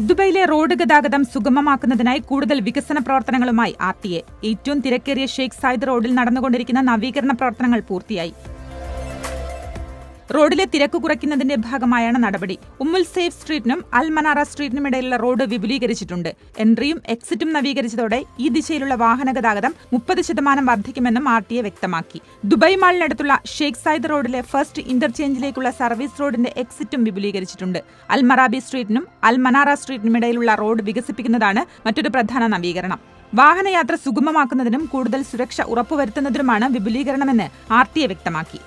ദുബൈയിലെ road ഗതാഗതം സുഗമമാക്കുന്നതിനായി കൂടുതൽ വികസന പ്രവർത്തനങ്ങളുമായി ആർ ടി എ. ഏറ്റവും തിരക്കേറിയ ഷെയ്ഖ് സായിദ് റോഡിൽ നടന്നുകൊണ്ടിരിക്കുന്ന നവീകരണ പ്രവർത്തനങ്ങൾ പൂർത്തിയായി. റോഡിലെ തിരക്ക് കുറയ്ക്കുന്നതിന്റെ ഭാഗമായാണ് നടപടി. ഉമ്മുൽ സേഫ് സ്ട്രീറ്റിനും അൽ മനാറ സ്ട്രീറ്റിനും ഇടയിലുള്ള റോഡ് വിപുലീകരിച്ചിട്ടുണ്ട്. എൻട്രിയും എക്സിറ്റും നവീകരിച്ചതോടെ ഈ ദിശയിലുള്ള വാഹന ഗതാഗതം മുപ്പത് ശതമാനം വർദ്ധിക്കുമെന്നും ആർ ടി എ വ്യക്തമാക്കി. ദുബായ് മാളിനടുത്തുള്ള ഷെയ്ഖ് സായിദ് റോഡിലെ ഫസ്റ്റ് ഇന്റർചേഞ്ചിലേക്കുള്ള സർവീസ് റോഡിന്റെ എക്സിറ്റും വിപുലീകരിച്ചിട്ടുണ്ട്. അൽ മറാബി സ്ട്രീറ്റിനും അൽ മനാറ സ്ട്രീറ്റിനും ഇടയിലുള്ള റോഡ് വികസിപ്പിക്കുന്നതാണ് മറ്റൊരു പ്രധാന നവീകരണം. വാഹനയാത്ര സുഗമമാക്കുന്നതിനും കൂടുതൽ സുരക്ഷ ഉറപ്പുവരുത്തുന്നതിനുമാണ് വിപുലീകരണമെന്ന് ആർ ടി എ വ്യക്തമാക്കി.